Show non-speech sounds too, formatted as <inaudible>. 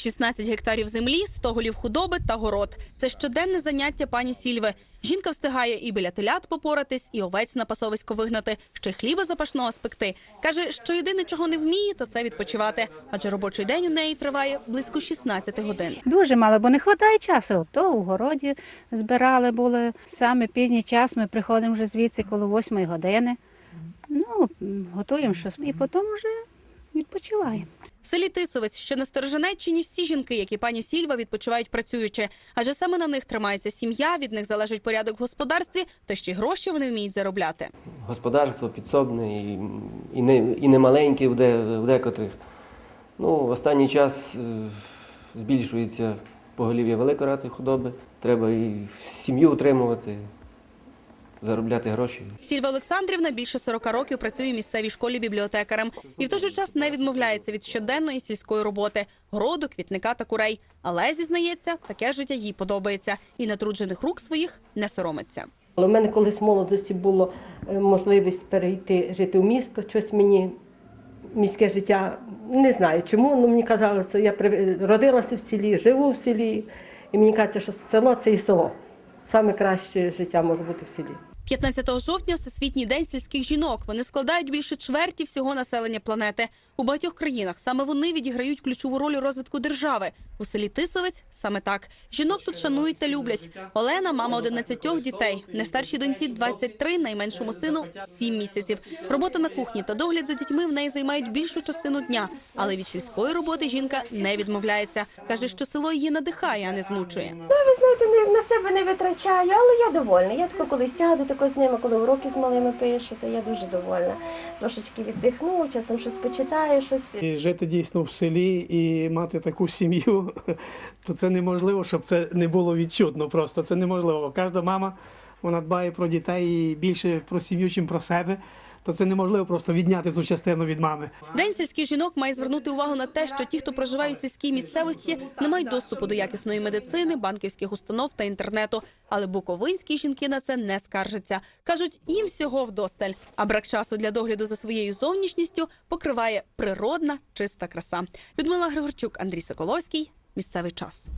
16 гектарів землі, 100 голів худоби та город. Це щоденне заняття пані Сільви. Жінка встигає і біля телят попоратись, і овець на пасовисько вигнати, ще хліба запашного спекти. Каже, що єдине, чого не вміє, то це відпочивати. Адже робочий день у неї триває близько 16 годин. Дуже мало, бо не вистачає часу. То у городі збирали були. Саме пізній час ми приходимо вже звідси коло восьмої години. Ну, готуємо щось і потім вже відпочиваємо. В селі Тисовець, що на Стороженеччині, всі жінки, як і пані Сільва, відпочивають працюючи. Адже саме на них тримається сім'я, від них залежить порядок в господарстві, та ще й гроші вони вміють заробляти. господарство підсобне і, і, не, і не маленьке в, де, в декотрих. Ну, останній час е, збільшується поголів'я великої худоби. Треба і сім'ю утримувати, заробляти гроші. Сільва Олександрівна більше 40 років працює в місцевій школі бібліотекарем і в той же час не відмовляється від щоденної сільської роботи городу, квітника та курей. Але зізнається, таке життя їй подобається і натруджених рук своїх не соромиться. Але в мене колись в молодості було е, можливість перейти жити в місто. Щось мені міське життя не знаю чому. Ну мені казалося, я родилася в селі, живу в селі, і мені кажеться, що село це і село. Саме краще життя може бути в селі. 15 жовтня Всесвітній день сільських жінок. Вони складають більше чверті всього населення планети. У багатьох країнах саме вони відіграють ключову роль у розвитку держави. У селі Тисовець саме так. Жінок тут шанують та люблять. Олена, мама 11 дітей. Найстаршій доньці 23, найменшому сину 7 місяців. Робота на кухні та догляд за дітьми в неї займають більшу частину дня. Але від сільської роботи жінка не відмовляється. Каже, що село її надихає, а не змучує. Ви знаєте, не, на себе не витрачаю, але я довольна. Я тако коли сяду, тако з ними, коли уроки з малими пишу, то я дуже довольна. Трошечки віддихну, часом щось почитаю, щось І жити дійсно в селі і мати таку сім'ю, <laughs> то це неможливо, щоб це не було відчутно. Просто це неможливо. Кожна мама вона дбає про дітей більше про сім'ю, ніж про себе. То це неможливо просто відняти цю частину від мами. День сільських жінок має звернути увагу на те, що ті, хто проживає у сільській місцевості, не мають доступу до якісної медицини, банківських установ та інтернету. Але буковинські жінки на це не скаржаться. кажуть, їм всього вдосталь. А брак часу для догляду за своєю зовнішністю покриває природна чиста краса. Людмила Григорчук, Андрій Соколовський. Місцевий час.